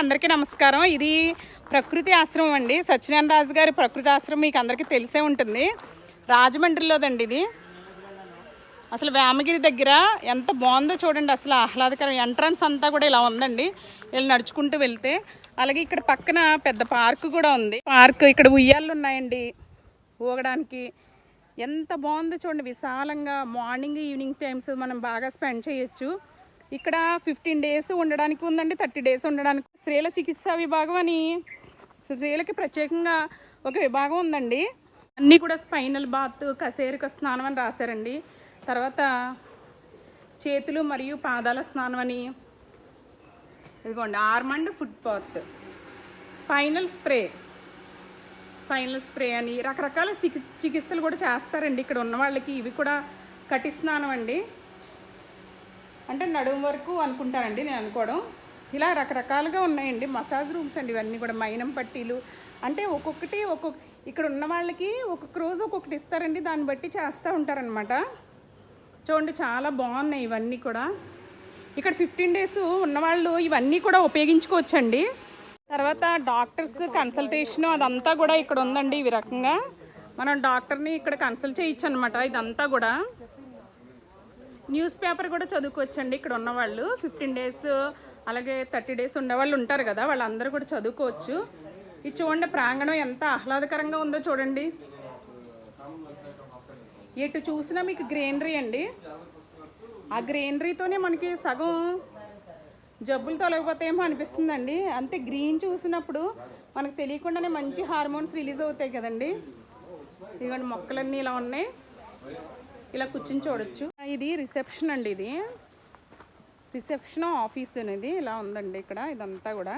అందరికీ నమస్కారం. ఇది ప్రకృతి ఆశ్రమం అండి. సత్యనారాయణ రాజు గారి ప్రకృతి ఆశ్రమం మీకు అందరికీ తెలిసే ఉంటుంది. రాజమండ్రిలోదండి ఇది. అసలు వేమగిరి దగ్గర ఎంత బాగుందో చూడండి. అసలు ఆహ్లాదకరం. ఎంట్రన్స్ అంతా కూడా ఇలా ఉందండి. ఇలా నడుచుకుంటూ వెళ్తే. అలాగే ఇక్కడ పక్కన పెద్ద పార్క్ కూడా ఉంది. పార్క్ ఇక్కడ ఉయ్యాళ్ళు ఉన్నాయండి ఊగడానికి. ఎంత బాగుందో చూడండి. విశాలంగా మార్నింగ్ ఈవినింగ్ టైమ్స్ మనం బాగా స్పెండ్ చేయొచ్చు. ఇక్కడ ఫిఫ్టీన్ డేస్ ఉండడానికి ఉందండి థర్టీ డేస్ ఉండడానికి. స్త్రీల చికిత్సా విభాగం అని స్త్రీలకి ప్రత్యేకంగా ఒక విభాగం ఉందండి. అన్నీ కూడా స్పైనల్ బాత్ కసేరిక స్నానం అని రాశారండి. తర్వాత చేతులు మరియు పాదాల స్నానం అని ఇదిగోండి arm and foot bath spinal spray spinal spray అని రకరకాల చికిత్సలు కూడా చేస్తారండి. ఇక్కడ ఉన్న వాళ్ళకి ఇవి కూడా కటి స్నానం అండి. అంటే నడుము వరకు అనుకుంటానండి నేను అనుకోవడం. ఇలా రకరకాలుగా ఉన్నాయండి. మసాజ్ రూమ్స్ అండి ఇవన్నీ కూడా. మైనం పట్టీలు. అంటే ఒక్కొక్కటి ఒక్కొక్క ఇక్కడ ఉన్న వాళ్ళకి ఒక్కొక్క రోజు ఒక్కొక్కటి ఇస్తారండి. దాన్ని బట్టి చేస్తూ ఉంటారనమాట చూడండి చాలా బాగున్నాయి ఇవన్నీ కూడా. ఇక్కడ ఫిఫ్టీన్ డేస్ ఉన్నవాళ్ళు ఇవన్నీ కూడా ఉపయోగించుకోవచ్చండి. తర్వాత డాక్టర్స్ కన్సల్టేషన్ అదంతా కూడా ఇక్కడ ఉందండి. ఈ రకంగా మనం డాక్టర్ని ఇక్కడ కన్సల్ట్ చేయొచ్చు అనమాట ఇదంతా కూడా. న్యూస్ పేపర్ కూడా చదువుకోవచ్చండి. ఇక్కడ ఉన్నవాళ్ళు ఫిఫ్టీన్ డేస్ అలాగే థర్టీ డేస్ ఉండేవాళ్ళు ఉంటారు కదా వాళ్ళందరూ కూడా చదువుకోవచ్చు. ఇది చూడండి ప్రాంగణం ఎంత ఆహ్లాదకరంగా ఉందో చూడండి. ఎటు చూసినా మీకు గ్రీనరీ అండి. ఆ గ్రీనరీతోనే మనకి సగం జబ్బులు తొలగిపోతాయేమో అనిపిస్తుందండి. అంతే గ్రీన్ చూసినప్పుడు మనకు తెలియకుండానే మంచి హార్మోన్స్ రిలీజ్ అవుతాయి కదండి. ఇదిగోండి మొక్కలన్నీ ఇలా ఉన్నాయి. ఇలా కూర్చుని చూడొచ్చు. ఇది రిసెప్షన్ అండి ఇది. రిసెప్షన్ ఆఫీస్ అనేది ఇలా ఉందండి ఇక్కడ ఇదంతా కూడా.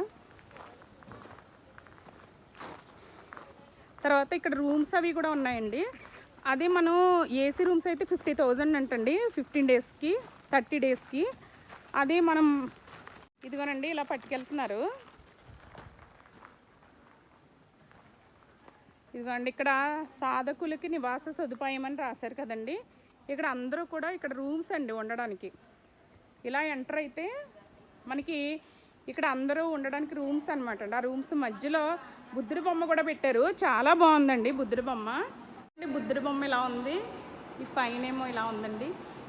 తర్వాత ఇక్కడ రూమ్స్ అవి కూడా ఉన్నాయండి. అదే మనం ఏసీ రూమ్స్ అయితే ఫిఫ్టీ థౌజండ్ అంటండి ఫిఫ్టీన్ డేస్కి థర్టీ డేస్కి. అదే మనం ఇదిగోనండి ఇలా పట్టుకెళ్తున్నారు. ఇదిగోండి ఇక్కడ సాధకులకి నివాస సదుపాయం అని రాశారు కదండి. ఇక్కడ అందరూ కూడా ఇక్కడ రూమ్స్ అండి ఉండడానికి. ఇలా ఎంటర్ అయితే మనకి ఇక్కడ అందరూ ఉండడానికి రూమ్స్ అనమాట అండి. ఆ రూమ్స్ మధ్యలో బుద్ధుడి బొమ్మ కూడా పెట్టారు. చాలా బాగుందండి బుద్ధుడి బొమ్మ. బుద్ధుడి బొమ్మ ఇలా ఉంది. ఈ పైన ఏమో ఇలా ఉందండి.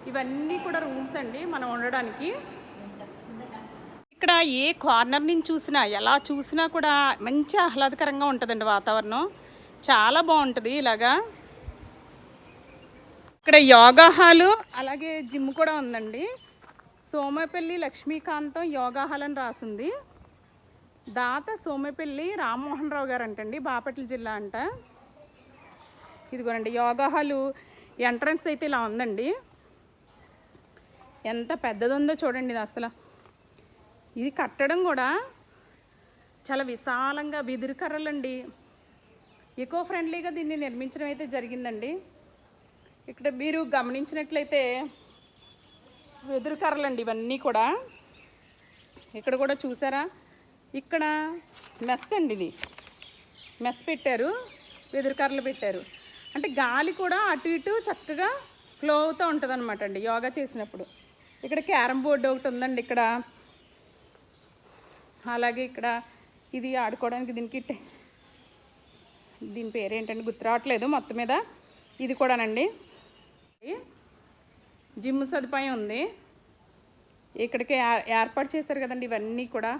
ఇవన్నీ కూడా రూమ్స్ అండి మనం ఉండడానికి. ఇక్కడ ఏ కార్నర్ నుంచి చూసినా ఎలా చూసినా కూడా మంచి ఆహ్లాదకరంగా ఉంటుందండి వాతావరణం. చాలా బాగుంటుంది ఇలాగా. ఇక్కడ యోగా హాలు అలాగే జిమ్ కూడా ఉందండి. సోమపల్లి లక్ష్మీకాంతం యోగా హాల్ అని రాసింది. దాత సోమపల్లి రామ్మోహన్ రావు గారు అంటండి బాపట్ల జిల్లా అంట. ఇదిగోనండి యోగా హాలు ఎంట్రన్స్ అయితే ఇలా ఉందండి. ఎంత పెద్దది ఉందో చూడండి ఇది అసలు. ఇది కట్టడం కూడా చాలా విశాలంగా బిదిరికర్రలండి ఎకో ఫ్రెండ్లీగా దీన్ని నిర్మించడం అయితే జరిగిందండి. ఇక్కడ మీరు గమనించినట్లయితే వెదురు కర్రలండి ఇవన్నీ కూడా. ఇక్కడ కూడా చూసారా? ఇక్కడ మెస్ అండి ఇది. మెస్ పెట్టారు వెదురు కర్రలు పెట్టారు. అంటే గాలి కూడా అటు ఇటు చక్కగా ఫ్లో అవుతూ ఉంటుంది అనమాట అండి యోగా చేసినప్పుడు. ఇక్కడ క్యారమ్ బోర్డు ఒకటి ఉందండి ఇక్కడ. అలాగే ఇక్కడ ఇది ఆడుకోవడానికి దీనికి టె- దీని పేరు ఏంటండి గుర్తు రావట్లేదు మొత్తం మీద. ఇది కూడానండి. జిమ్ సదుపాయం ఉంది. ఇక్కడికి ఏ- ఏర్పాటు చేశారు కదండి ఇవన్నీ కూడా.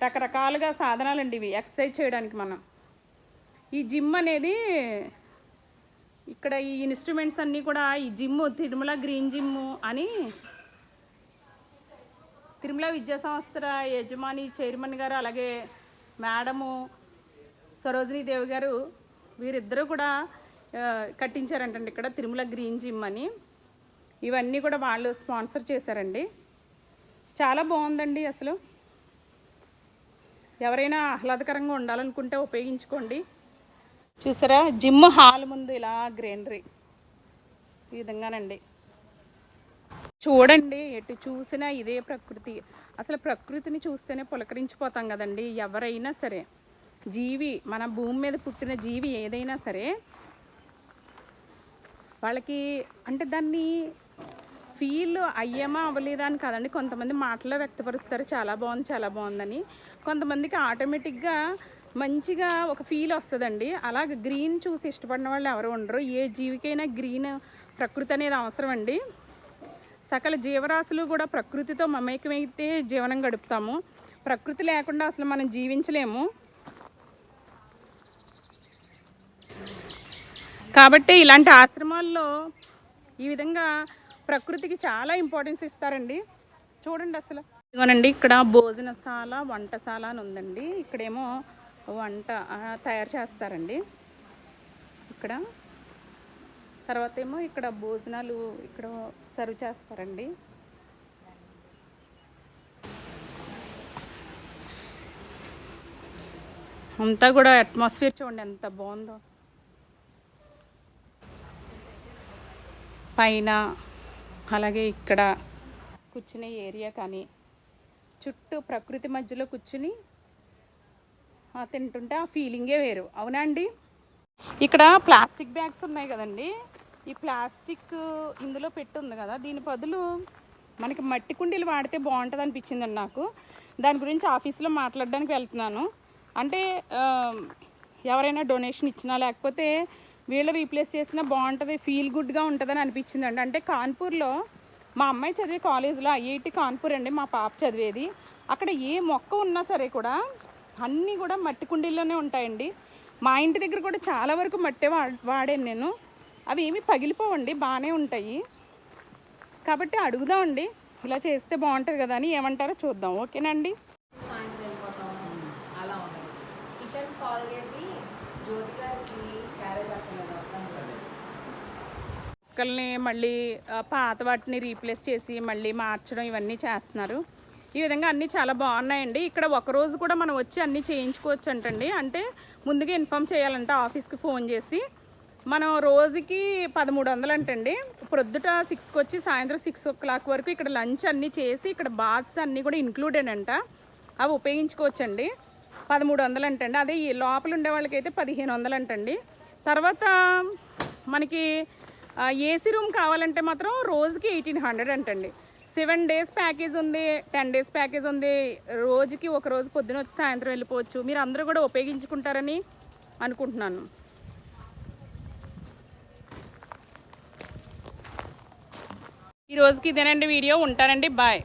రకరకాలుగా సాధనాలు అండి ఇవి ఎక్సర్సైజ్ చేయడానికి మనం. ఈ జిమ్ అనేది ఇక్కడ ఈ ఇన్స్ట్రుమెంట్స్ అన్నీ కూడా ఈ జిమ్ తిరుమల గ్రీన్ జిమ్ అని తిరుమల విద్యా సంస్థ యజమాని చైర్మన్ గారు అలాగే మేడము సరోజినీ దేవి గారు వీరిద్దరూ కూడా కట్టించారంటండి ఇక్కడ తిరుమల గ్రీన్ జిమ్ అని. ఇవన్నీ కూడా వాళ్ళు స్పాన్సర్ చేశారండి. చాలా బాగుందండి అసలు. ఎవరైనా ఆహ్లాదకరంగా ఉండాలనుకుంటే ఉపయోగించుకోండి. చూసారా? జిమ్ హాల్ ముందు ఇలా గ్రీనరీ. ఈ విధంగానండి. చూడండి ఎటు చూసినా ఇదే ప్రకృతి. అసలు ప్రకృతిని చూస్తేనే పులకరించిపోతాం కదండి. ఎవరైనా సరే జీవి మన భూమి మీద పుట్టిన జీవి ఏదైనా సరే వాళ్ళకి అంటే దాన్ని ఫీల్ అయ్యామా అవ్వలేదా అని కాదండి. కొంతమంది మాటల్లో వ్యక్తపరుస్తారు. చాలా బాగుంది చాలా బాగుందని. కొంతమందికి ఆటోమేటిక్గా మంచిగా ఒక ఫీల్ వస్తుందండి. అలాగ గ్రీన్ చూసి ఇష్టపడిన వాళ్ళు ఎవరు ఉండరు. ఏ జీవికైనా గ్రీన్ ప్రకృతి అనేది అవసరం అండి సకల జీవరాశులు కూడా ప్రకృతితో మమేకమైతే జీవనం గడుపుతాము. ప్రకృతి లేకుండా అసలు మనం జీవించలేము. కాబట్టి ఇలాంటి ఆశ్రమాల్లో ఈ విధంగా ప్రకృతికి చాలా ఇంపార్టెన్స్ ఇస్తారండి. చూడండి అసలు. ఇదిగోనండి ఇక్కడ భోజనశాల వంటశాల అని ఉందండి. ఇక్కడేమో వంట తయారు చేస్తారండి. ఇక్కడ. తర్వాత ఏమో ఇక్కడ భోజనాలు ఇక్కడ సర్వ్ చేస్తారండి. అంతా కూడా అట్మాస్ఫియర్ చూడండి ఎంత బాగుందో. పైన అలాగే ఇక్కడ కూర్చునే ఏరియా కానీ చుట్టూ ప్రకృతి మధ్యలో కూర్చుని తింటుంటే ఆ ఫీలింగే వేరు. అవునా అండి? ఇక్కడ ప్లాస్టిక్ బ్యాగ్స్ ఉన్నాయి కదండి. ఈ ప్లాస్టిక్ ఇందులో పెట్టుంది కదా. దీని బదులు మనకి మట్టి కుండీలు వాడితే బాగుంటుంది అనిపించిందండి నాకు. దాని గురించి ఆఫీస్లో మాట్లాడడానికి వెళ్తున్నాను. అంటే ఎవరైనా డొనేషన్ ఇచ్చినా లేకపోతే వీళ్ళు రీప్లేస్ చేసినా బాగుంటుంది ఫీల్ గుడ్గా ఉంటుందని అనిపించిందండి. అంటే కాన్పూర్లో మా అమ్మాయి చదివే కాలేజీలో ఐఐటి కాన్పూర్ అండి మా పాప చదివేది. అక్కడ ఏ మొక్క ఉన్నా సరే కూడా అన్నీ కూడా మట్టి కుండీల్లోనే ఉంటాయండి. మా ఇంటి దగ్గర కూడా చాలా వరకు మట్టే వా వాడాను నేను. అవి ఏమి పగిలిపోవండి బాగానే ఉంటాయి. కాబట్టి అడుగుదామండి ఇలా చేస్తే బాగుంటుంది కదా అని ఏమంటారో చూద్దాం. ఓకేనండి సాయంత్రం అలా కిచెన్ కాల్ చేసి జ్యోతి గారికి క్యారేజ్ మొక్కల్ని మళ్ళీ పాత వాటిని రీప్లేస్ చేసి మళ్ళీ మార్చడం ఇవన్నీ చేస్తున్నారు. ఈ విధంగా అన్నీ చాలా బాగున్నాయండి. ఇక్కడ ఒక రోజు కూడా మనం వచ్చి అన్నీ చేయించుకోవచ్చు అంటండి అంటే ముందుగా ఇన్ఫామ్ చేయాలంట ఆఫీస్కి ఫోన్ చేసి. మనం రోజుకి పదమూడు వందలు అంటండి ప్రొద్దుట సిక్స్కి వచ్చి సాయంత్రం సిక్స్ ఓ క్లాక్ వరకు ఇక్కడ లంచ్ అన్నీ చేసి ఇక్కడ బాత్స్ అన్నీ కూడా ఇంక్లూడెడ్ అంట అవి ఉపయోగించుకోవచ్చండి. పదమూడు వందలు అంటండి అదే ఈ లోపల ఉండే వాళ్ళకైతే పదిహేను వందలు అంటండి తర్వాత మనకి ఏసీ రూమ్ కావాలంటే మాత్రం రోజుకి ఎయిటీన్ హండ్రెడ్ అంటండి. సెవెన్ డేస్ ప్యాకేజ్ ఉంది టెన్ డేస్ ప్యాకేజ్ ఉంది. రోజుకి ఒక రోజు పొద్దున వచ్చి సాయంత్రం వెళ్ళిపోవచ్చు. మీరు అందరూ కూడా ఉపయోగించుకుంటారని అనుకుంటున్నాను. ఈ రోజుకి ఇదేనండి వీడియో. ఉంటానండి. బాయ్.